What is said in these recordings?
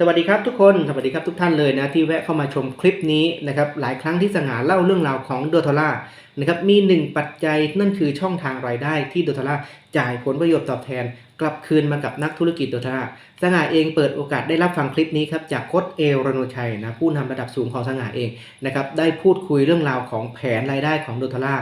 สวัสดีครับทุกคนสวัสดีครับทุกท่านเลยนะที่แวะเข้ามาชมคลิปนี้นะครับหลายครั้งที่สง่าเล่าเรื่องราวของโดทอล่านะครับมีหนึ่งปัจจัยนั่นคือช่องทางรายได้ที่โดทอล่าจ่ายผลประโยชน์ตอบแทน กลับคืนมากับนักธุรกิจโดทอล่าสง่าเองเปิดโอกาสได้รับฟังคลิปนี้ครับจากโค้ชเอลรโนชัยนะผู้นำระดับสูงของสง่าเองนะครับได้พูดคุยเรื่องราวของแผนรายได้ของโดทอล่า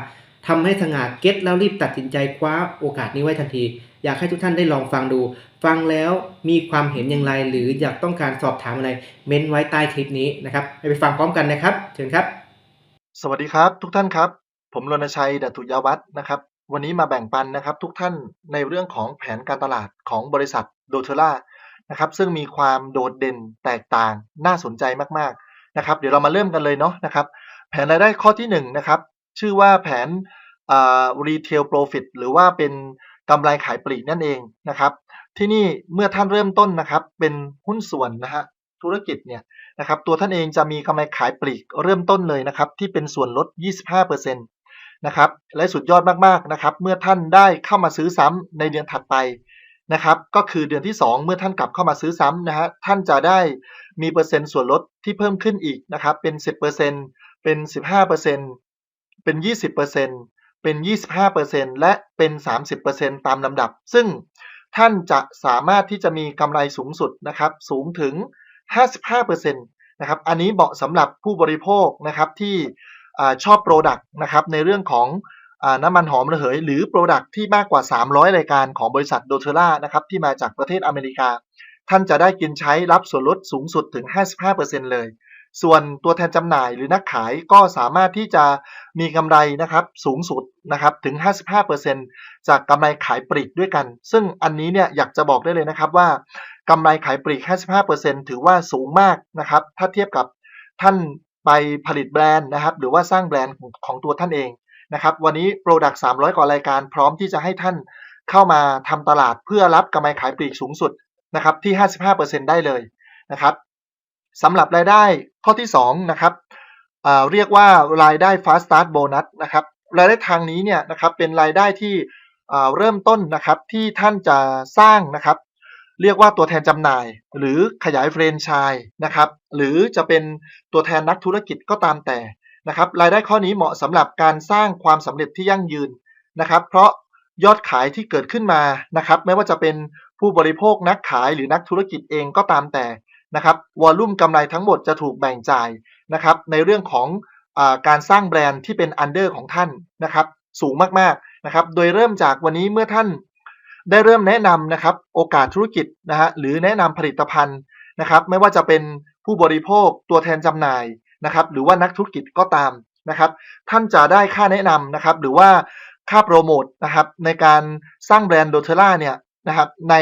ทำให้สง่าเก็ตแล้วรีบตัดสินใจคว้าโอกาสนี้ไว้ทันที อยากให้ทุกท่านได้ลองฟังดู ฟังแล้วมีความเห็นอย่างไร หรืออยากต้องการสอบถามอะไร เม้นไว้ใต้คลิปนี้นะครับให้ไปฟังพร้อมกันนะครับเชิญครับ สวัสดีครับ ทุกท่านครับ ผมรณชัยดัตุยาวัฒน์นะครับ วันนี้มาแบ่งปันนะครับ ทุกท่านในเรื่องของแผนการตลาดของบริษัทโดเทล่านะครับ ซึ่งมีความโดดเด่นแตกต่างน่าสนใจมากๆนะครับ เดี๋ยวเรามาเริ่มกันเลยเนาะนะครับ แผนรายได้ข้อที่1นงนะครับ ชื่อว่าแผนอ่า retail profit หรือว่าเป็นกำไรขายปลีกนั่นเองนะครับ ที่นี่เมื่อท่านเริ่มต้นนะครับ เป็นหุ้นส่วนนะฮะธุรกิจเนี่ยนะครับ ตัวท่านเองจะมีกำไรขายปลีกเริ่มต้นเลยนะครับ ที่เป็นส่วนลด 25%นะครับ และสุดยอดมากๆนะครับ เมื่อท่านได้เข้ามาซื้อซ้ำในเดือนถัดไปนะครับ ก็คือเดือนที่ 2 เมื่อท่านกลับเข้ามาซื้อซ้ำนะฮะท่านจะได้มีเปอร์เซ็นต์ส่วนลดที่เพิ่มขึ้นอีกนะครับ เป็น 10%เป็น 15% เป็น20%เป็น25%และเป็น30%ตามลำดับ ซึ่งท่านจะสามารถที่จะมีกำไรสูงสุดนะครับ สูงถึง55%นะครับ อันนี้เหมาะสำหรับผู้บริโภคนะครับที่ชอบโปรดักต์นะครับในเรื่องของอน้ำมันหอมระเหย หรือโปรดักต์ที่มากกว่า 300 รายการของบริษัทโดเทล่านะครับที่มาจากประเทศอเมริกา ท่านจะได้กินใช้รับส่วนลดสูงสุดถึง 55%เลย ส่วนตัวแทนจำหน่ายหรือนักขายก็สามารถที่จะมีกำไรนะครับสูงสุดนะครับถึง 55%จากกำไรขายปลีกด้วยกัน ซึ่งอันนี้เนี่ยอยากจะบอกได้เลยนะครับว่ากำไรขายปลีก 55%ถือว่าสูงมากนะครับ ถ้าเทียบกับท่านไปผลิตแบรนด์นะครับ หรือว่าสร้างแบรนด์ของของตัวท่านเองนะครับ วันนี้โปรดักต์300 กว่ารายการพร้อมที่จะให้ท่านเข้ามาทำตลาดเพื่อรับกำไรขายปลีกสูงสุดนะครับที่ 55%ได้เลยนะครับ สำหรับรายได้ข้อที่2นะครับเรียกว่ารายได้ fast start bonus นะครับรายได้ทางนี้เนี่ยนะครับเป็นรายได้ที่เริ่มต้นนะครับที่ท่านจะสร้างนะครับเรียกว่าตัวแทนจำหน่าย หรือขยายแฟรนไชส์นะครับหรือจะเป็นตัวแทนนักธุรกิจก็ตามแต่นะครับรายได้ข้อนี้เหมาะสำหรับการสร้างความสำเร็จที่ยั่งยืนนะครับ เพราะยอดขายที่เกิดขึ้นมานะครับ ไม่ว่าจะเป็นผู้บริโภคนักขายหรือนักธุรกิจเองก็ตามแต่ นะครับวอลลุ่มกำไรทั้งหมดจะถูกแบ่งจ่ายนะครับในเรื่องของอการสร้างแบรนด์ที่เป็นอันเดอร์ของท่านนะครับสูงมากๆนะครับโดยเริ่มจากวันนี้เมื่อท่านได้เริ่มแนะนำนะครับโอกาสธุรกิจนะฮะหรือแนะนำผลิตภัณฑ์นะครับไม่ว่าจะเป็นผู้บริโภคตัวแทนจำหน่ายนะครับหรือว่านักธุรกิจก็ตามนะครับท่านจะได้ค่าแนะนำนะครับหรือว่าค่าโปรโมทนะครับในการสร้างแบรนด์โดเทล่าเนี่ยนะครับใน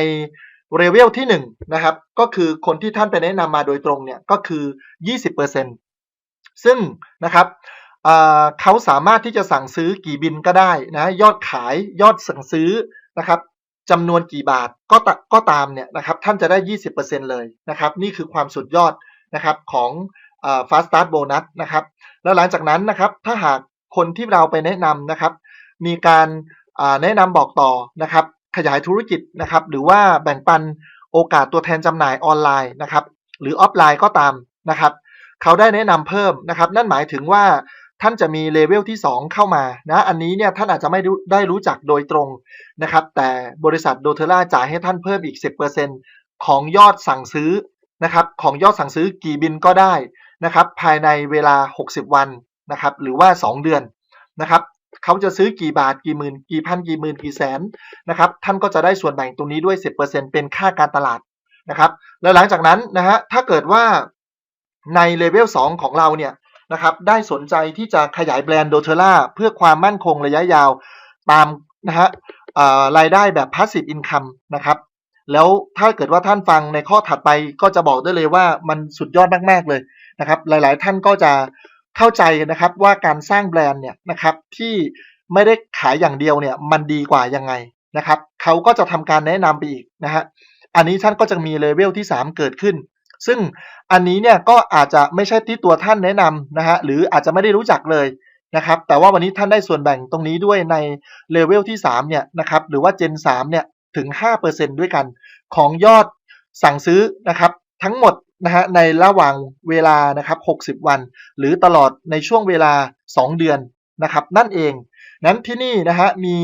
เลเวลที่1นะครับก็คือคนที่ท่านไปแนะนำมาโดยตรงเนี่ยก็คือ 20%ซึ่งนะครับเขาสามารถที่จะสั่งซื้อกี่บินก็ได้นะยอดขายยอดสั่งซื้อนะครับจำนวนกี่บาทก็ตก็ตามเนี่ยนะครับท่านจะได้ 20%เลยนะครับนี่คือความสุดยอดนะครับของอ่า fast start bonus นะครับแล้วหลังจากนั้นนะครับถ้าหากคนที่เราไปแนะนำนะครับมีการแนะนำบอกต่อนะครับ ขยายธุรกิจนะครับ หรือว่าแบ่งปันโอกาสตัวแทนจำหน่ายออนไลน์นะครับ หรือออฟไลน์ก็ตามนะครับ เขาได้แนะนำเพิ่มนะครับ นั่นหมายถึงว่าท่านจะมีเลเวลที่ 2 เข้ามานะอันนี้เนี่ยท่านอาจจะไม่ได้รู้จักโดยตรงนะครับ แต่บริษัทโดเทล่าจ่ายให้ท่านเพิ่มอีก 10%ของยอดสั่งซื้อนะครับของยอดสั่งซื้อกี่บินก็ได้นะครับ ภายในเวลา 60 วันนะครับ หรือว่า 2 เดือนนะครับ เขาจะซื้อกี่บาทกี่หมื่นกี่พันกี่หมื่นกี่แสนนะครับท่านก็จะได้ส่วนแบ่งตรงนี้ด้วย 10%เป็นค่าการตลาดนะครับแล้วหลังจากนั้นนะฮะถ้าเกิดว่าในเลเวล2ของเราเนี่ยนะครับได้สนใจที่จะขยายแบรนด์โดเทล่าเพื่อความมั่นคงระยะยาวตามนะฮะรายได้แบบ passive income นะครับแล้วถ้าเกิดว่าท่านฟังในข้อถัดไปก็จะบอกได้เลยว่ามันสุดยอดมาก ๆ เลยนะครับ หลาย ๆ ท่านก็จะ เข้าใจนะครับว่าการสร้างแบรนด์เนี่ยนะครับที่ไม่ได้ขายอย่างเดียวเนี่ยมันดีกว่ายังไงนะครับเขาก็จะทำการแนะนำไปอีกนะฮะอันนี้ท่านก็จะมีเลเวลที่ 3 เกิดขึ้น ซึ่งอันนี้เนี่ยก็อาจจะไม่ใช่ที่ตัวท่านแนะนำนะฮะหรืออาจจะไม่ได้รู้จักเลยนะครับแต่ว่าวันนี้ท่านได้ส่วนแบ่งตรงนี้ด้วยในเลเวลที่3เนี่ยนะครับหรือว่า Gen 3เนี่ยถึง 5%ด้วยกันของยอดสั่งซื้อนะครับทั้งหมด นะฮะในระหว่างเวลานะครับ 60 วัน หรือตลอดในช่วงเวลา 2 เดือนนะครับนั่นเอง นั้นที่นี่นะฮะมี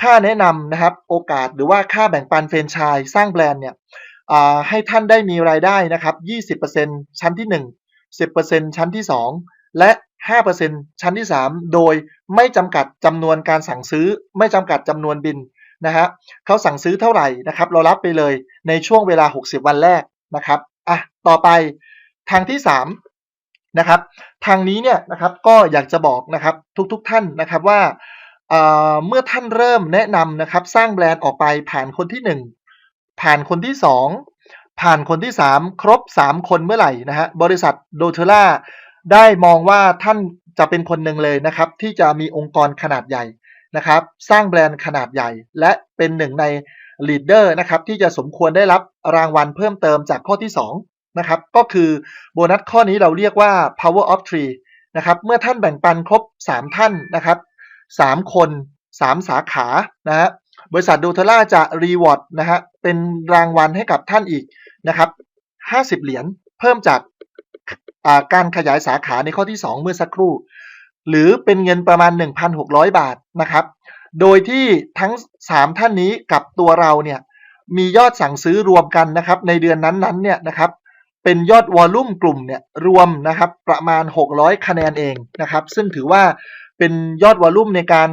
ค่าแนะนำนะครับโอกาสหรือว่าค่าแบ่งปันเฟรนไชส์สร้างแบรนด์เนี่ยอ่าให้ท่านได้มีรายได้นะครับ 20%ชั้นที่ 1 10%ชั้นที่ 2 และ 5%ชั้นที่ 3 โดยไม่จำกัดจำนวนการสั่งซื้อ ไม่จำกัดจำนวนบินนะฮะเขาสั่งซื้อเท่าไหร่นะครับ เรารับไปเลยในช่วงเวลา 60 วันแรกนะครับ อะต่อไปทางที่ 3 นะครับ ทางนี้เนี่ยนะครับก็อยากจะบอกนะครับทุกๆทท่านนะครับว่าเเมื่อท่านเริ่มแนะนำนะครับสร้างแบรนด์ออกไปผ่านคนที่ 1 ผ่านคนที่ 2 ผ่านคนที่ 3 ครบ 3 คนเมื่อไหร่นะฮะบริษัทโดเทล่าได้มองว่าท่านจะเป็นคนหนึ่งเลยนะครับที่จะมีองค์กรขนาดใหญ่นะครับ สร้างแบรนด์ขนาดใหญ่ และเป็นหนึ่งใน ลีดเดอร์นะครับที่จะสมควรได้รับรางวัลเพิ่มเติมจากข้อที่2นะครับก็คือโบนัสข้อนี้เราเรียกว่า power of three นะครับเมื่อท่านแบ่งปันครบ 3 ท่านนะครับ3คน 3 สาขานะฮะบริษัทดูเทล่าจะรีวอร์ดนะฮะเป็นรางวัลให้กับท่านอีกนะครับ50 เหรียญเพิ่มจากาการขยายสาขาในข้อที่ 2 เมื่อสักครู่ หรือเป็นเงินประมาณ 1,600 บาทนะครับ โดยที่ทั้ง 3 ท่านนี้กับตัวเราเนี่ยมียอดสั่งซื้อรวมกันนะครับในเดือนนั้นๆเนี่ยนะครับเป็นยอดวอลลุ่มกลุ่มเนี่ยรวมนะครับประมาณ 600 คะแนนเองนะครับ ซึ่งถือว่าเป็นยอดวอลลุ่มในการ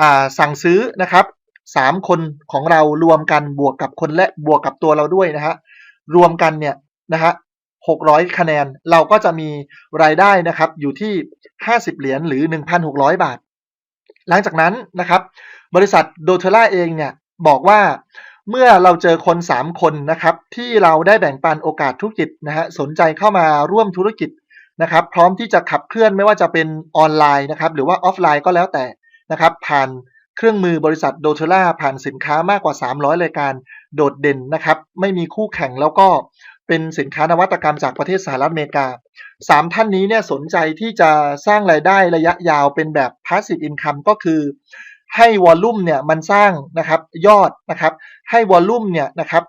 อ่าสั่งซื้อนะครับสามคนของเรารวมกันบวกกับคนและบวกกับตัวเราด้วยนะฮะรวมกันเนี่ยนะฮะ600 คะแนนเราก็จะมีรายได้นะครับอยู่ที่ 50 เหรียญหรือ 1,600 บาท หลังจากนั้นนะครับ บริษัทโดเทล่าเองเนี่ยบอกว่าเมื่อเราเจอคน 3 คนนะครับที่เราได้แบ่งปันโอกาสธุรกิจนะฮะสนใจเข้ามาร่วมธุรกิจนะครับพร้อมที่จะขับเคลื่อนไม่ว่าจะเป็นออนไลน์นะครับหรือว่าออฟไลน์ก็แล้วแต่นะครับผ่านเครื่องมือบริษัทโดเทล่าผ่านสินค้ามากกว่า 300 รายการโดดเด่นนะครับไม่มีคู่แข่งแล้วก็ เป็นสินค้านวัตกรรมจากประเทศสหรัฐอเมริกาสามท่านนี้เนี่ยสนใจที่จะสร้างรายได้ระยะยาวเป็นแบบ passive income ก็คือให้วอลลุ่มเนี่ยมันสร้างนะครับยอดนะครับ ให้วอลลุ่มเนี่ยนะครับ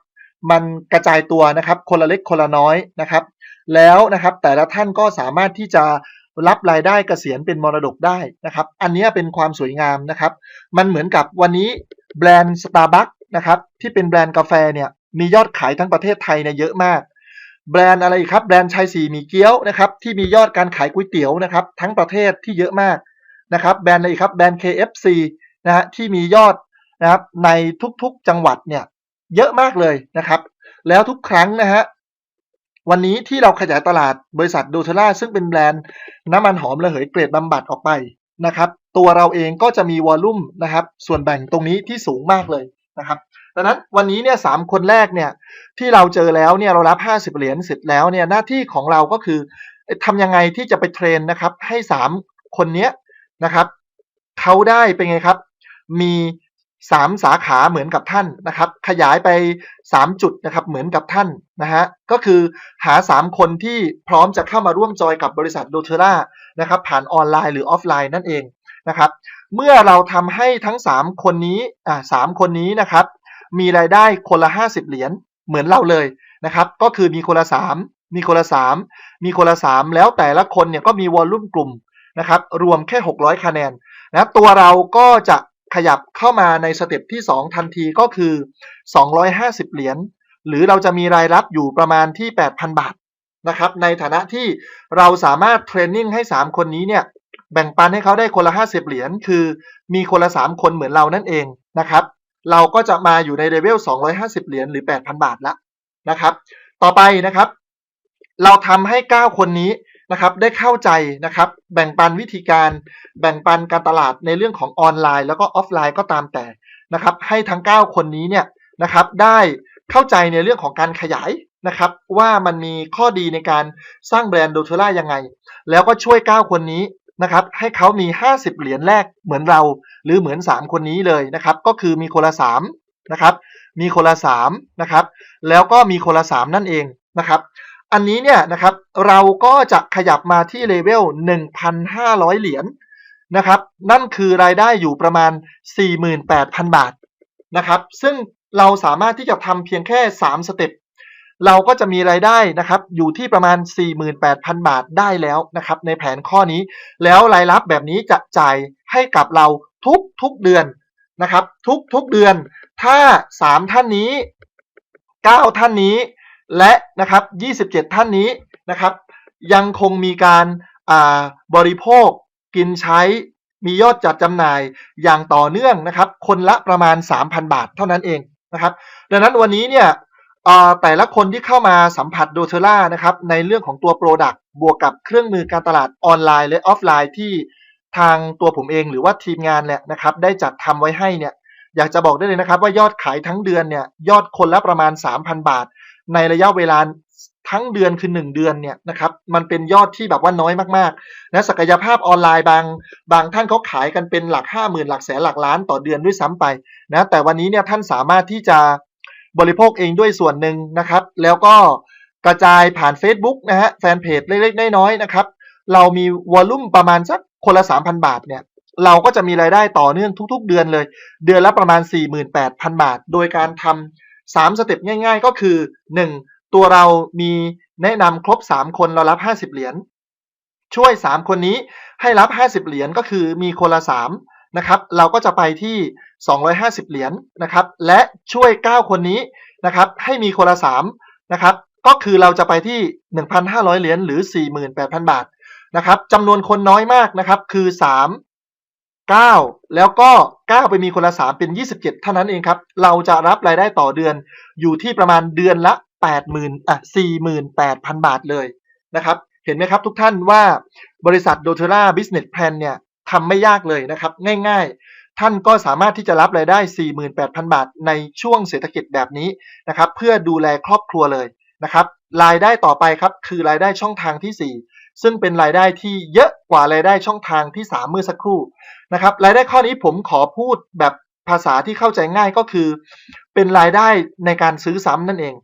มันกระจายตัวนะครับ คนละเล็กคนละน้อยนะครับ แล้วนะครับแต่ละท่านก็สามารถที่จะรับรายได้เกษียณเป็นมรดกได้นะครับ อันนี้เป็นความสวยงามนะครับ มันเหมือนกับวันนี้แบรนด์ Starbucks นะครับที่เป็นแบรนด์กาแฟเนี่ย มียอดขายทั้งประเทศไทยเนี่ยเยอะมาก แบรนด์อะไรครับ แบรนด์ชายสีมีเกี๊ยวนะครับ ที่มียอดการขายก๋วยเตี๋ยวนะครับ ทั้งประเทศที่เยอะมากนะครับ แบรนด์อะไรครับ แบรนด์ KFC นะฮะที่มียอดนะครับในทุกๆจังหวัดเนี่ยเยอะมากเลยนะครับ แล้วทุกครั้งนะฮะวันนี้ที่เราขยายตลาดบริษัทดูเทล่าซึ่งเป็นแบรนด์น้ำมันหอมระเหยเกรดบำบัดออกไปนะครับ ตัวเราเองก็จะมีวอลลุ่มนะครับ ส่วนแบ่งตรงนี้ที่สูงมากเลยนะครับ ดังนั้นวันนี้เนี่ยสามคนแรกเนี่ยที่เราเจอแล้วเนี่ยเรารับ 50 เหรียญเสร็จแล้วเนี่ยหน้าที่ของเราก็คือทำยังไงที่จะไปเทรนนะครับให้สามคนเนี้ยนะครับเขาได้เป็นไงครับ มีสามสาขาเหมือนกับท่านนะครับ ขยายไปสามจุดนะครับเหมือนกับท่านนะฮะก็คือหาสามคนที่พร้อมจะเข้ามาร่วมจอยกับบริษัทโดเทล่านะครับ ผ่านออนไลน์หรือออฟไลน์นั่นเองนะครับ เมื่อเราทำให้ทั้งสามคนนี้อ่าสามคนนี้นะครับ มีรายได้คนละ 50 เหรียญเหมือนเราเลยนะครับ ก็คือมีคนละ3มีคนละ3มีคนละ3แล้วแต่ละคนเนี่ยก็มีวอลลุ่มกลุ่มนะครับ รวมแค่ 600 คะแนนนะตัวเราก็จะขยับเข้ามาในสเต็ปที่ 2 ทันทีก็คือ 250 เหรียญหรือเราจะมีรายรับอยู่ประมาณที่ 8,000 บาทนะครับ ในฐานะที่เราสามารถเทรนนิ่งให้ 3 คนนี้เนี่ยแบ่งปันให้เขาได้คนละ 50 เหรียญคือมีคนละ 3 คนเหมือนเรานั่นเองนะครับ เราก็จะมาอยู่ในเลเวล 250 เหรียญหรือ 8,000 บาทละนะครับ ต่อไปนะครับ เราทำให้ 9 คนนี้นะครับ ได้เข้าใจนะครับ แบ่งปันวิธีการ แบ่งปันการตลาดในเรื่องของออนไลน์ แล้วก็ออฟไลน์ก็ตามแต่นะครับ ให้ทั้ง 9 คนนี้เนี่ยนะครับ ได้เข้าใจในเรื่องของการขยายนะครับ ว่ามันมีข้อดีในการสร้างแบรนด์โดเทล่ายังไง แล้วก็ช่วย 9 คนนี้ นะครับให้เขามี 50 เหรียญแรกเหมือนเรา หรือเหมือน 3 คนนี้เลยนะครับก็คือมีคนละ3นะครับมีคนละ3นะครับแล้วก็มีคนละ 3 นั่นเองนะครับอันนี้เนี่ยนะครับเราก็จะขยับมาที่เลเวล 1,500 เหรียญนะครับนั่นคือรายได้อยู่ประมาณ 48,000 บาทนะครับซึ่งเราสามารถที่จะทำเพียงแค่ 3 สเต็ป เราก็จะมีรายได้นะครับอยู่ที่ประมาณ 48,000 บาทได้แล้วนะครับในแผนข้อนี้ แล้วรายรับแบบนี้จะจ่ายให้กับเราทุกทุกเดือนนะครับ ทุกทุกเดือน ถ้า 3 ท่านนี้ 9 ท่านนี้ และนะครับ 27 ท่านนี้นะครับ ยังคงมีการาบริโภคกินใช้มียอดจัดจำหน่ายอย่างต่อเนื่องนะครับ คนละประมาณ 3,000 บาทเท่านั้นเองนะครับ ดังนั้นวันนี้เนี่ย แต่ละคนที่เข้ามาสัมผัสโดเทล่านะครับในเรื่องของตัว Product บวกกับเครื่องมือการตลาดออนไลน์และออฟไลน์ที่ทางตัวผมเองหรือว่าทีมงานเนี่ยนะครับได้จัดทำไว้ให้เนี่ยอยากจะบอกได้เลยนะครับว่ายอดขายทั้งเดือนเนี่ยยอดคนละประมาณ 3,000 บาท ในระยะเวลาทั้งเดือนคือ 1 เดือนเนี่ยนะครับมันเป็นยอดที่แบบว่าน้อยมากๆนะศักยภาพออนไลน์บาง บางท่านเขาขายกันเป็นหลัก 5 0,000 หลักแสนหลักล้านต่อเดือนด้วยซ้ำไปนะแต่วันนี้เนี่ยท่านสามารถที่จะ บริโภคเองด้วยส่วนหนึ่งนะครับ แล้วก็กระจายผ่าน Facebook นะฮะแฟนเพจเล็กๆน้อยๆนะครับ เรามีวอลลุ่มประมาณสักคนละ 3,000 บาทเนี่ยเราก็จะมีรายได้ต่อเนื่องทุกๆ เดือนเลย เดือนละประมาณ 48,000 บาท โดยการทำสามสเต็ปง่าย ๆ ก็คือ 1. ตัวเรามีแนะนำครบ 3 คนเรารับ 50 เหรียญช่วย 3 คนนี้ให้รับ 50 เหรียญก็คือมีคนละ 3 นะครับ เราก็จะไปที่ 250 เหรียญนะครับ และช่วย 9 คนนี้นะครับให้มีคนละ3นะครับก็คือเราจะไปที่ 1,500 เหรียญหรือ 48,000 บาทนะครับจำนวนคนน้อยมากนะครับคือ 3 9 แล้วก็ 9 ไปมีคนละ 3 เป็น 27 เท่านั้นเองครับ เราจะรับรายได้ต่อเดือนอยู่ที่ประมาณเดือนละ 80,000อะ48,000 บาทเลยนะครับเห็นไหมครับทุกท่านว่าบริษัท d o t e r a Business Plan เนี่ยทำไม่ยากเลยนะครับ ง่าย ท่านก็สามารถที่จะรับรายได้ 48,000 บาท ในช่วงเศรษฐกิจแบบนี้นะครับ เพื่อดูแลครอบครัวเลยนะครับ รายได้ต่อไปครับคือรายได้ช่องทางที่ 4 ซึ่งเป็นรายได้ที่เยอะกว่ารายได้ช่องทางที่ 3 เมื่อสักครู่นะครับ รายได้ข้อนี้ผมขอพูดแบบภาษาที่เข้าใจง่ายก็คือ เป็นรายได้ในการซื้อซ้ำนั่นเอง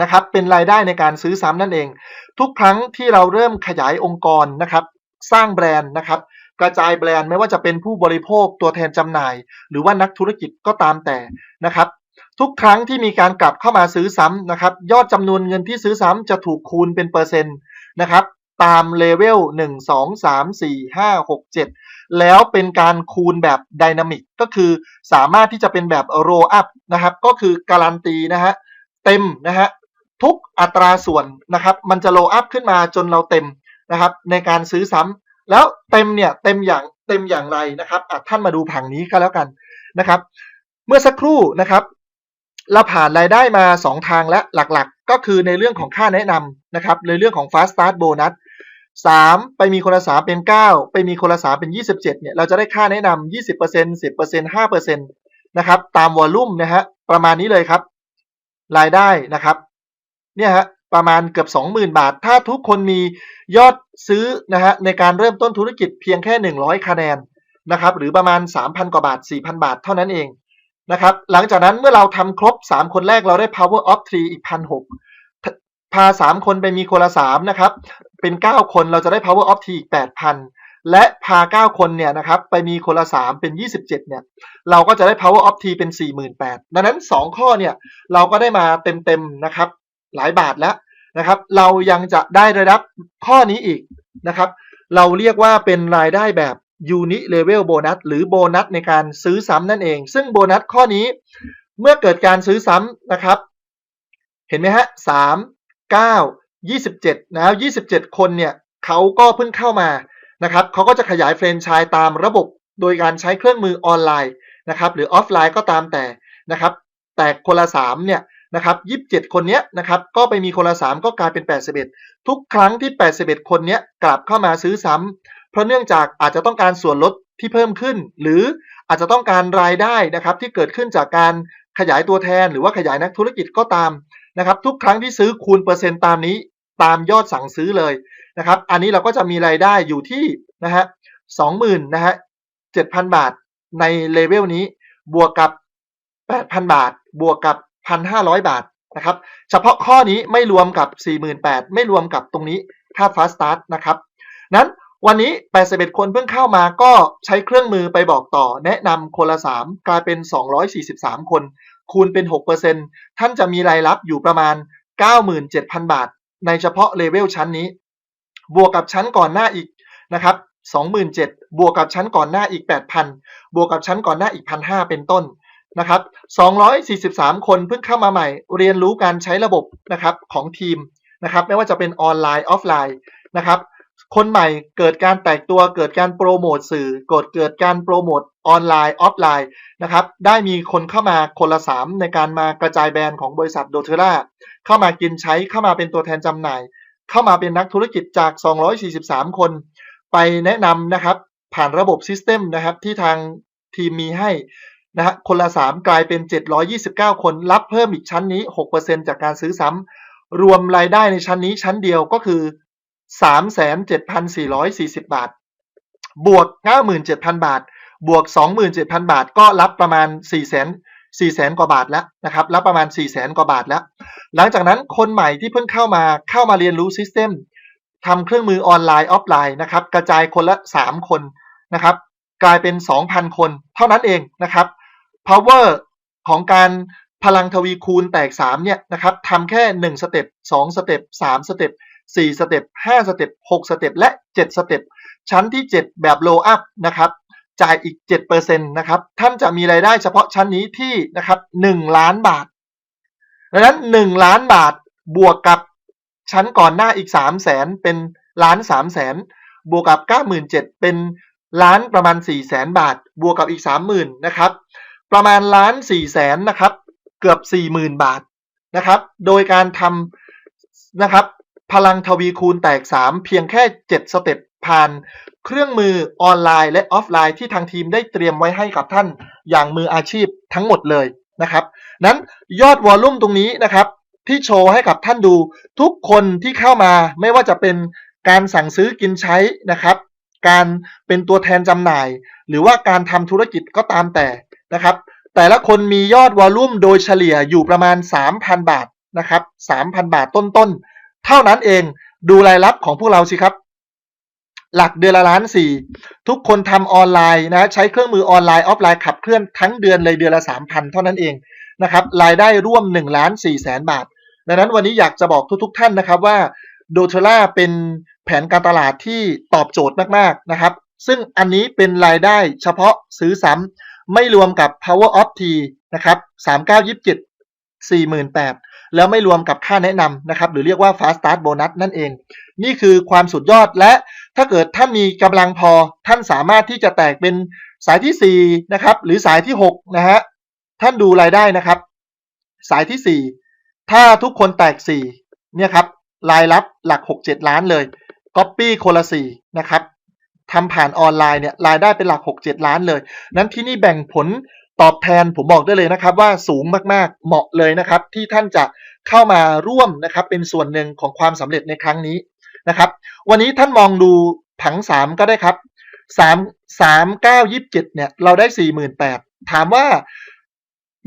นะครับ เป็นรายได้ในการซื้อซ้ำนั่นเอง ทุกครั้งที่เราเริ่มขยายองค์กรนะครับ สร้างแบรนด์นะครับ กระจายแบรนด์ไม่ว่าจะเป็นผู้บริโภคตัวแทนจำหน่าย หรือว่านักธุรกิจก็ตามแต่นะครับ ทุกครั้งที่มีการกลับเข้ามาซื้อซ้ำนะครับ ยอดจำนวนเงินที่ซื้อซ้ำจะถูกคูณเป็นเปอร์เซ็นต์นะครับตามเลเวล1 2 3 4 5 6 7 แล้วเป็นการคูณแบบไดนามิกก็คือสามารถที่จะเป็นแบบโรอัพนะครับ ก็คือการันตีนะฮะเต็มนะฮะทุกอัตราส่วนนะครับ มันจะโรอัพขึ้นมาจนเราเต็มนะครับ ในการซื้อซ้ำ แล้วเต็มเนี่ยเต็มอย่างเต็มอย่างไรนะครับอะท่านมาดูผังนี้ก็แล้วกันนะครับ เมื่อสักครู่นะครับ เราผ่านรายได้มา 2 ทางและหลักๆ ก็คือในเรื่องของค่าแนะนำนะครับ ในเรื่องของ Fast Start Bonus 3 ไปมีคนละ3เป็น 9 ไปมีคนละ3เป็น 27เนี่ยเราจะได้ค่าแนะนำ20% 10% 5%นะครับตามวอลลุ่มนะฮะประมาณนี้เลยครับ รายได้นะครับเนี่ยฮะประมาณเกือบ 20,000 บาท ถ้าทุกคนมียอด ซื้อนะฮะในการเริ่มต้นธุรกิจเพียงแค่ 100 คะแนนนะครับหรือประมาณ 3,000 กว่าบาท 4,000 บาทเท่านั้นเองนะครับหลังจากนั้นเมื่อเราทำครบ 3 คนแรกเราได้ power of 3 อีก 1,600 พา 3 คนไปมีคนละ 3 นะครับ เป็น 9 คนเราจะได้ power of 3 อีก 8,000 และพา 9 คนเนี่ยนะครับไปมีคนละ 3 เป็น 27 เนี่ย เราก็จะได้ power of 3 เป็น 48,000ดังนั้น 2 ข้อเนี่ยเราก็ได้มาเต็มๆนะครับหลายบาทแล้ว นะครับ เรายังจะได้ระดับข้อนี้อีกนะครับ เราเรียกว่าเป็นรายได้แบบ Uni Level Bonus หรือโบนัสในการซื้อซ้ำนั่นเอง ซึ่งโบนัสข้อนี้เมื่อเกิดการซื้อซ้ำนะครับ เห็นไหมฮะสามเก้ายี่สิบเจ็ดนะยี่สิบเจ็ดคนเนี่ยเขาก็เพิ่งเข้ามานะครับเขาก็จะขยายแฟรนไชส์ตามระบบโดยการใช้เครื่องมือออนไลน์นะครับ หรือออฟไลน์ก็ตามแต่นะครับ แต่คนละสามเนี่ย นะครับยี่สิบเจ็ดคนเนี้ยนะครับก็ไปมีคนละสามก็กลายเป็นแปดสิบเอ็ดทุกครั้งที่แปดสิบเอ็ดคนเนี้ยกลับเข้ามาซื้อซ้ำเพราะเนื่องจากอาจจะต้องการส่วนลดที่เพิ่มขึ้น หรืออาจจะต้องการรายได้นะครับที่เกิดขึ้นจากการขยายตัวแทน หรือว่าขยายนักธุรกิจก็ตามนะครับทุกครั้งที่ซื้อคูณเปอร์เซ็นต์ตามนี้ตามยอดสั่งซื้อเลยนะครับอันนี้เราก็จะมีรายได้อยู่ที่นะฮะสองหมื่นนะฮะเจ็ดพันบาทในเลเวลนี้บวกกับแปดพันบาท บวกกับ พันห้าร้อยบาทนะครับ เฉพาะข้อนี้ไม่รวมกับสี่หมื่นแปดไม่รวมกับตรงนี้ค่า fast start นะครับ นั้นวันนี้ 81 คนเพิ่งเข้ามาก็ใช้เครื่องมือไปบอกต่อ แนะนำคนละ 3 กลายเป็น 243 คน คูณเป็น 6%ท่านจะมีรายรับอยู่ประมาณ 97,000 บาท ในเฉพาะเลเวลชั้นนี้ บวกกับชั้นก่อนหน้าอีกนะครับ27,000 บวกกับชั้นก่อนหน้าอีก 8,000 บวกกับชั้นก่อนหน้าอีก 1,500 เป็นต้น นะครับ243 คนเพิ่งเข้ามาใหม่ เรียนรู้การใช้ระบบนะครับของทีมนะครับไม่ว่าจะเป็นออนไลน์ออฟไลน์นะครับคนใหม่เกิดการแตกตัวเกิดการโปรโมทสื่อเกิดเกิดการโปรโมทออนไลน์ออฟไลน์นะครับได้มีคนเข้ามาคนละสามในการมากระจายแบรนด์ของบริษัทโดเทล่าเข้ามากินใช้เข้ามาเป็นตัวแทนจำหน่าย เข้ามาเป็นนักธุรกิจจาก 243 คน ไปแนะนำนะครับผ่านระบบซิสเต็มนะครับที่ทางทีมมีให้ นะฮะคนละ 3 กลายเป็น 729 คน รับเพิ่มอีกชั้นนี้ 6%จากการซื้อซ้ำรวมรายได้ในชั้นนี้ชั้นเดียวก็คือ 37,440 บาท บวก 97,000 บาท บวก 27,000 บาท ก็รับประมาณ 400,000 400,000 กว่าบาทแล้วนะครับรับประมาณ400,000 กว่าบาทแล้ว หลังจากนั้นคนใหม่ที่เพิ่งเข้ามาเข้ามาเรียนรู้ซิสเต็มทำเครื่องมือออนไลน์ออฟไลน์นะครับ กระจายคนละ 3 คนนะครับ กลายเป็น 2,000 คน เท่านั้นเองนะครับ power ของการพลังทวีคูณแตก 3 เนี่ยนะครับทำแค่ 1 สเต็ป 2 สเต็ป 3 สเต็ป 4 สเต็ป 5 สเต็ป 6 สเต็ป และ 7 สเต็ป ชั้นที่ 7 แบบ low up นะครับ จ่ายอีก 7%นะครับ ท่านจะมีรายได้เฉพาะชั้นนี้ที่นะครับ 1 ล้านบาท ดังนั้น 1 ล้านบาทบวกกับชั้นก่อนหน้าอีก 3 0 0แสนเป็นล้าน3แสนบวกกับ 97,000เป็นล้านประมาณ4แสนบาท บวกกับอีก 30,000นะครับ ประมาณล้าน4แสนนะครับ เกือบ40,000บาทนะครับ โดยการทำนะครับพลังทวีคูณแตก 3 เพียงแค่ 7 สเต็ปผ่านเครื่องมือออนไลน์และออฟไลน์ที่ทางทีมได้เตรียมไว้ให้กับท่านอย่างมืออาชีพทั้งหมดเลยนะครับนั้นยอดวอลลุ่มตรงนี้นะครับที่โชว์ให้กับท่านดูทุกคนที่เข้ามาไม่ว่าจะเป็นการสั่งซื้อกินใช้นะครับ การเป็นตัวแทนจำหน่าย หรือว่าการทำธุรกิจก็ตามแต่ นะครับ แต่ละคนมียอดวอลลุ่มโดยเฉลี่ยอยู่ประมาณ 3,000 บาทนะครับ 3,000 บาทต้นๆ เท่านั้นเองดูรายรับของพวกเราสิครับ หลักเดือนละล้านสี่ทุกคนทำออนไลน์นะใช้เครื่องมือออนไลน์ออฟไลน์ขับเคลื่อนทั้งเดือนเลยเดือนละ 3,000 เท่านั้นเองนะครับรายได้ร่วม1ล้าน4แสนบาท ดังนั้นวันนี้อยากจะบอกทุกๆ ท่านนะครับว่าโดเทล่าเป็นแผนการตลาดที่ตอบโจทย์มากๆนะครับ ซึ่งอันนี้เป็นรายได้เฉพาะซื้อซ้ำ ไม่รวมกับ power of t นะครับ3927 48,000แล้วไม่รวมกับค่าแนะนำนะครับ หรือเรียกว่า fast start bonus นั่นเอง นี่คือความสุดยอดและถ้าเกิดท่านมีกำลังพอท่านสามารถที่จะแตกเป็นสายที่4นะครับหรือสายที่6นะฮะท่านดูรายได้นะครับ สายที่ 4 ถ้าทุกคนแตก 4 เนี่ยครับรายรับหลัก 6-7 ล้านเลยก๊อปปี้คนละ4นะครับ ทำผ่านออนไลน์เนี่ยรายได้เป็นหลัก 6-7 ล้านเลย นั้นที่นี่แบ่งผลตอบแทนผมบอกได้เลยนะครับว่าสูงมากๆเหมาะเลยนะครับ ที่ท่านจะเข้ามาร่วมนะครับเป็นส่วนหนึ่งของความสำเร็จในครั้งนี้นะครับ วันนี้ท่านมองดูผัง 3 ก็ได้ครับ 3 3 9 27เนี่ยเราได้ 48,000 ถามว่า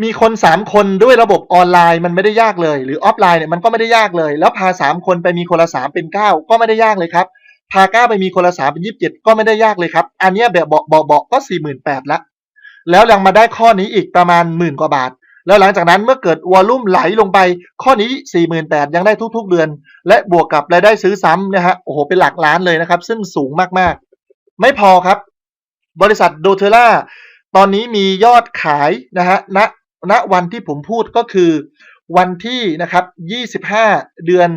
มีคน 3 คนด้วยระบบออนไลน์มันไม่ได้ยากเลย หรือออฟไลน์เนี่ยมันก็ไม่ได้ยากเลย แล้วพา 3 คนไปมีคนละ 3 เป็น 9 ก็ไม่ได้ยากเลยครับ พา9ไปมีคนละ3เป็น27ก็ไม่ได้ยากเลยครับ อันนี้แบบเบาเบาๆก็48,000ละแล้วยังมาได้ข้อนี้อีกประมาณหมื่นกว่าบาท แล้วหลังจากนั้นเมื่อเกิดวอลลุ่มไหลลงไป ข้อนี้ 48,000ยังได้ทุกๆเดือน และบวกกับรายได้ซื้อซ้ำนะฮะโอ้โหเป็นหลักล้านเลยนะครับ ซึ่งสูงมากๆ ไม่พอครับ บริษัทโดเทล่าตอนนี้มียอดขายนะฮะณณวันที่ผมพูดก็คือวันที่นะครับ 25 เดือน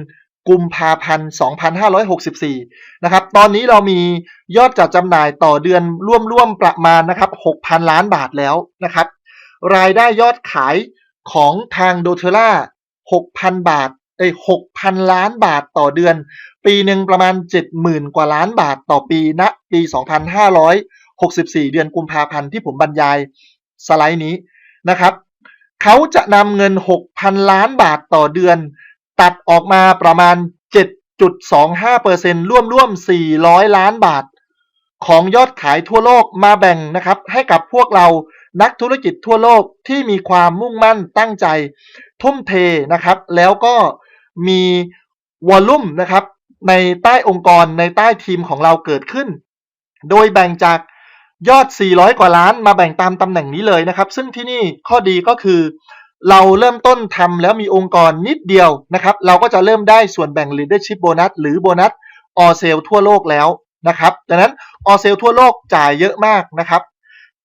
กุมภาพันธ์ 2564 นะครับ ตอนนี้เรามียอดจัดจำหน่ายต่อเดือนร่วมๆประมาณนะครับ 6,000 ล้านบาทแล้วนะครับ รายได้ยอดขายของทางโดเทล่า 6,000 บาทเอ้ย6,000 ล้านบาทต่อเดือน ปีหนึ่งประมาณ 70,000 กว่าล้านบาทต่อปีณปี 2564 เดือนกุมภาพันธ์ที่ผมบรรยายสไลด์นี้นะครับ เขาจะนำเงิน 6,000 ล้านบาทต่อเดือน ตัดออกมาประมาณ 7.25%ร่วมร่วมๆ400 ล้านบาท ของยอดขายทั่วโลกมาแบ่งนะครับ ให้กับพวกเรานักธุรกิจทั่วโลกที่มีความมุ่งมั่นตั้งใจ ทุ่มเทนะครับ แล้วก็มีวอลลุ่มนะครับ ในใต้องค์กรในใต้ทีมของเราเกิดขึ้น โดยแบ่งจากยอด 400 กว่าล้านมาแบ่งตามตำแหน่งนี้เลยนะครับ ซึ่งที่นี่ข้อดีก็คือ เราเริ่มต้นทำแล้วมีองค์กรนิดเดียวนะครับ เราก็จะเริ่มได้ส่วนแบ่ง leadership bonus หรือโบนัสออเซลทั่วโลกแล้วนะครับดังนั้นออเซลทั่วโลกจ่ายเยอะมากนะครับ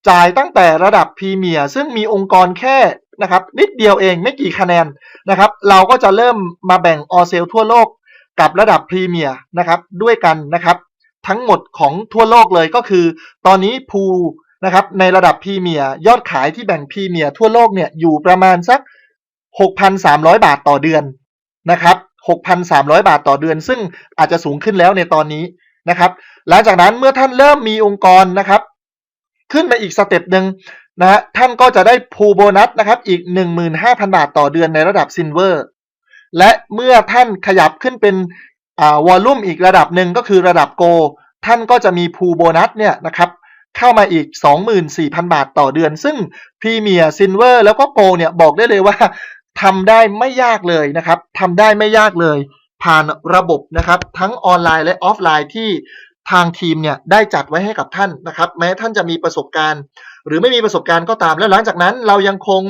จ่ายตั้งแต่ระดับพรีเมียร์ซึ่งมีองค์กรแค่นะครับ นิดเดียวเองไม่กี่คะแนนนะครับ เราก็จะเริ่มมาแบ่งออเซลทั่วโลกกับระดับพรีเมียร์นะครับด้วยกันนะครับ ทั้งหมดของทั่วโลกเลยก็คือ ตอนนี้พู นะครับในระดับพรีเมียร์ยอดขายที่แบ่งพรีเมียร์ทั่วโลกเนี่ยอยู่ประมาณสัก 6,300 บาทต่อเดือนนะครับ6,300 บาทต่อเดือน ซึ่งอาจจะสูงขึ้นแล้วในตอนนี้นะครับ หลังจากนั้นเมื่อท่านเริ่มมีองค์กรนะครับ ขึ้นมาอีกสเต็ปหนึ่งนะฮะท่านก็จะได้พูโบนัสนะครับอีก 15,000 บาทต่อเดือนในระดับซินเวอร์และเมื่อท่านขยับขึ้นเป็นอ่าวอลลุ่มอีกระดับหนึ่งก็คือระดับโก ท่านก็จะมีพูโบนัสเนี่ยนะครับ เข้ามาอีก 24,000 บาทต่อเดือน ซึ่งพรีเมียร์ซินเวอร์แล้วก็โกเนี่ยบอกได้เลยว่าทำได้ไม่ยากเลยนะครับทำได้ไม่ยากเลย ผ่านระบบนะครับ ทั้งออนไลน์และออฟไลน์ที่ทางทีมเนี่ยได้จัดไว้ให้กับท่านนะครับ แม้ท่านจะมีประสบการณ์ หรือไม่มีประสบการณ์ก็ตาม แล้วหลังจากนั้นเรายังคง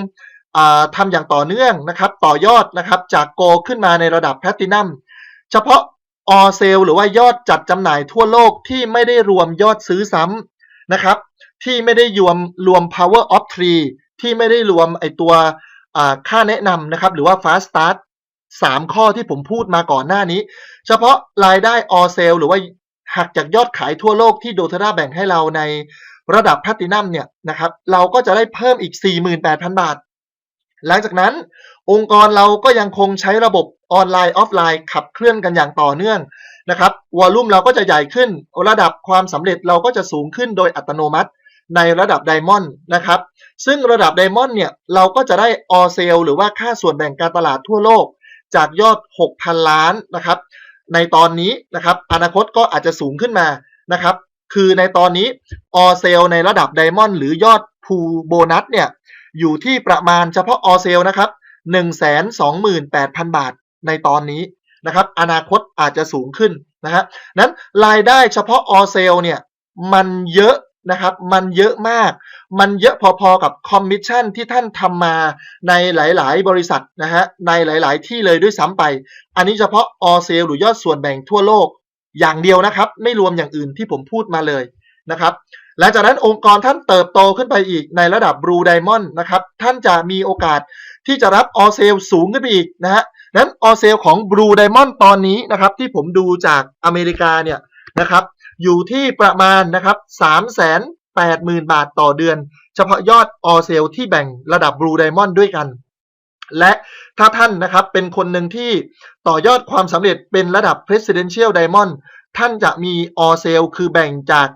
อ่าทำอย่างต่อเนื่องนะครับ ต่อยอดนะครับจากโกขึ้นมาในระดับแพลตินัมเฉพาะออเซลหรือว่ายอดจัดจำหน่ายทั่วโลกที่ไม่ได้รวมยอดซื้อซ้ำ นะครับ ที่ไม่ได้รวมรวม power of three ที่ไม่ได้รวมไอตัวค่าแนะนำนะครับ หรือว่า fast start สามข้อที่ผมพูดมาก่อนหน้านี้ เฉพาะรายได้ all sale หรือว่าหักจากยอดขายทั่วโลกที่โดทราแบ่งให้เราในระดับแพลตินัมเนี่ยนะครับ เราก็จะได้เพิ่มอีก 48,000 บาท หลังจากนั้น องค์กรเราก็ยังคงใช้ระบบออนไลน์ออฟไลน์ขับเคลื่อนกันอย่างต่อเนื่อง นะครับวอลลุ่มเราก็จะใหญ่ขึ้น ระดับความสำเร็จเราก็จะสูงขึ้นโดยอัตโนมัติในระดับไดมอนด์นะครับ ซึ่งระดับไดมอนด์เนี่ยเราก็จะได้ออเซลหรือว่าค่าส่วนแบ่งการตลาดทั่วโลก จากยอด 6,000 ล้านนะครับ ในตอนนี้นะครับอนาคตก็อาจจะสูงขึ้นมานะครับ คือในตอนนี้ออเซลในระดับไดมอนด์หรือยอดพูโบนัสเนี่ยอยู่ที่ประมาณเฉพาะออเซลนะครับ 128,000 บาทในตอนนี้ นะครับ อนาคตอาจจะสูงขึ้นนะฮะนั้นรายได้เฉพาะออเซลเนี่ยมันเยอะนะครับ มันเยอะมาก มันเยอะพอๆกับคอมมิชชั่นที่ท่านทำมาในหลาย ๆ บริษัทนะฮะ ในหลาย ๆ ที่เลยด้วยซ้ำไป อันนี้เฉพาะออเซลหรือยอดส่วนแบ่งทั่วโลกอย่างเดียวนะครับ ไม่รวมอย่างอื่นที่ผมพูดมาเลยนะครับ หลังจากนั้นองค์กรท่านเติบโตขึ้นไปอีกในระดับ Blue Diamond นะครับ ท่านจะมีโอกาสที่จะรับออเซลสูงขึ้นไปอีกนะฮะ นั้นออเซลของ Blue Diamond ตอนนี้นะครับที่ผมดูจากอเมริกาเนี่ยนะครับอยู่ที่ประมาณนะครับ3 8 0 0 0 0บาทต่อเดือน เฉพาะยอดออเซลที่แบ่งระดับ Blue Diamond ด้วยกัน และถ้าท่านนะครับเป็นคนหนึ่งที่ต่อยอดความสำเร็จเป็นระดับ Presidential Diamond ท่านจะมีออเซลคือแบ่งจาก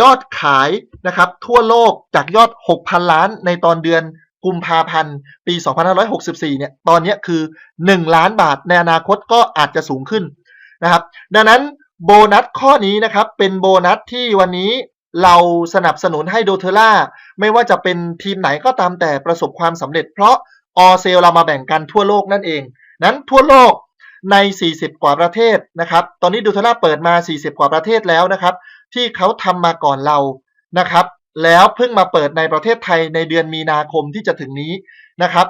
ยอดขายนะครับทั่วโลกจากยอด 6,000 ล้านในตอนเดือน กุมภาพันธ์ปี 2564 เนี่ย ตอนนี้คือ 1 ล้านบาทในอนาคตก็อาจจะสูงขึ้นนะครับ ดังนั้นโบนัสข้อนี้นะครับเป็นโบนัสที่วันนี้เราสนับสนุนให้โดเทล่าไม่ว่าจะเป็นทีมไหนก็ตามแต่ประสบความสำเร็จ เพราะออเซลเรามาแบ่งกันทั่วโลกนั่นเอง นั้นทั่วโลกใน 40 กว่าประเทศนะครับ ตอนนี้ดูเทล่าเปิดมา 40 กว่าประเทศแล้วนะครับ ที่เขาทำมาก่อนเรานะครับ แล้วเพิ่งมาเปิดในประเทศไทยในเดือนมีนาคมที่จะถึงนี้นะครับ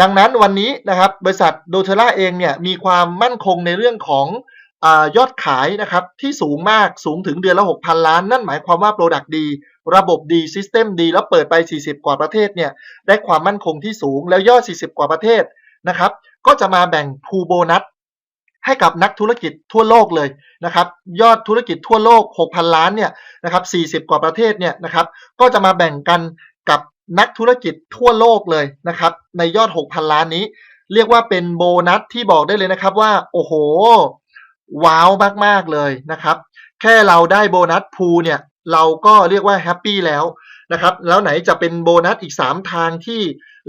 ดังนั้นวันนี้นะครับบริษัทโดเทล่าเองเนี่ยมีความมั่นคงในเรื่องของอยอดขายนะครับที่สูงมากสูงถึงเดือนละ 6,000 ล้าน นั่นหมายความว่า Product ดี ระบบดี System ดี แล้วเปิดไป 40 กว่าประเทศเนี่ยได้ความมั่นคงที่สูงแล้วยอด 40 กว่าประเทศนะครับก็จะมาแบ่งพูโบนัส ให้กับนักธุรกิจทั่วโลกเลยนะครับยอดธุรกิจทั่วโลก 6,000 ล้านเนี่ยนะครับ40 กว่าประเทศเนี่ยนะครับก็จะมาแบ่งกันกับนักธุรกิจทั่วโลกเลยนะครับในยอด 6,000 ล้านนี้ เรียกว่าเป็นโบนัสที่บอกได้เลยนะครับว่าโอ้โห ว้าวมากๆเลยนะครับ แค่เราได้โบนัสพูเนี่ยเราก็เรียกว่าแฮปปี้แล้วนะครับแล้วไหนจะเป็นโบนัสอีก 3 ทางที่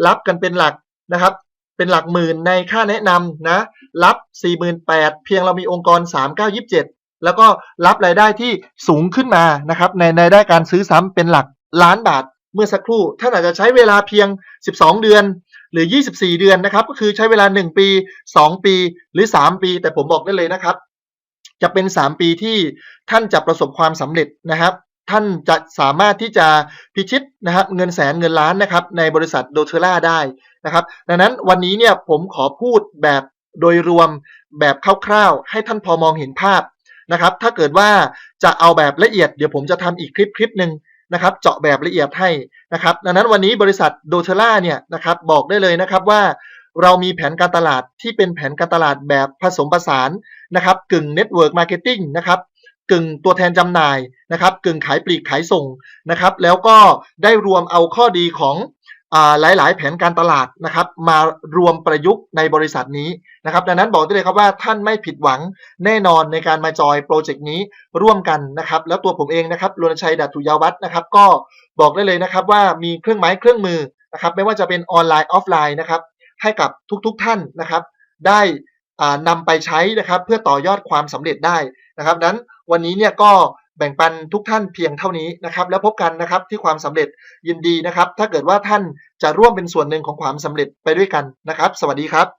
รับกันเป็นหลักนะครับ เป็นหลักหมื่นในค่าแนะนำนะรับ 48,000เพียงเรามีองค์กร 3927 แล้วก็รับรายได้ที่สูงขึ้นมานะครับในในได้การซื้อซ้ำเป็นหลักล้านบาทเมื่อสักครู่ท่านอาจจะใช้เวลาเพียง 12 เดือนหรือ 24 เดือนนะครับ ก็คือใช้เวลา 1 ปี 2 ปีหรือ 3 ปี แต่ผมบอกได้เลยนะครับ จะเป็น 3 ปีที่ท่านจะประสบความสำเร็จนะครับ ท่านจะสามารถที่จะพิชิตนะครับ เงินแสนเงินล้านนะครับ ในบริษัทโดเทล่าได้ นะครับ ดังนั้นวันนี้เนี่ยผมขอพูดแบบโดยรวมแบบคร่าวๆ ให้ท่านพอมองเห็นภาพนะครับ ถ้าเกิดว่าจะเอาแบบละเอียดเดี๋ยวผมจะทำอีกคลิปคลิปหนึ่งนะครับ เจาะแบบละเอียดให้นะครับ ดังนั้นวันนี้บริษัทโดเทล่าเนี่ยนะครับบอกได้เลยนะครับว่าเรามีแผนการตลาดที่เป็นแผนการตลาดแบบผสมผสานนะครับ กึ่งเน็ตเวิร์กมาร์เก็ตติ้งนะครับกึ่งตัวแทนจำหน่ายนะครับ กึ่งขายปลีกขายส่งนะครับ แล้วก็ได้รวมเอาข้อดีของ หลายๆ แผนการตลาดนะครับ มารวมประยุกต์ในบริษัทนี้นะครับ ดังนั้นบอกได้เลยครับว่าท่านไม่ผิดหวังแน่นอนในการมาจอยโปรเจกต์นี้ร่วมกันนะครับ แล้วตัวผมเองนะครับรณชัยดัตถุยาวัฒน์นะครับ ก็บอกได้เลยนะครับว่ามีเครื่องไม้เครื่องมือนะครับ ไม่ว่าจะเป็นออนไลน์ออฟไลน์นะครับ ให้กับทุกๆท่านนะครับ ได้อ่านำไปใช้นะครับ เพื่อต่อยอดความสำเร็จได้นะครับนั้นวันนี้เนี่ยก็ แบ่งปันทุกท่านเพียงเท่านี้นะครับ แล้วพบกันนะครับที่ความสำเร็จยินดีนะครับ ถ้าเกิดว่าท่านจะร่วมเป็นส่วนหนึ่งของความสำเร็จไปด้วยกันนะครับ สวัสดีครับ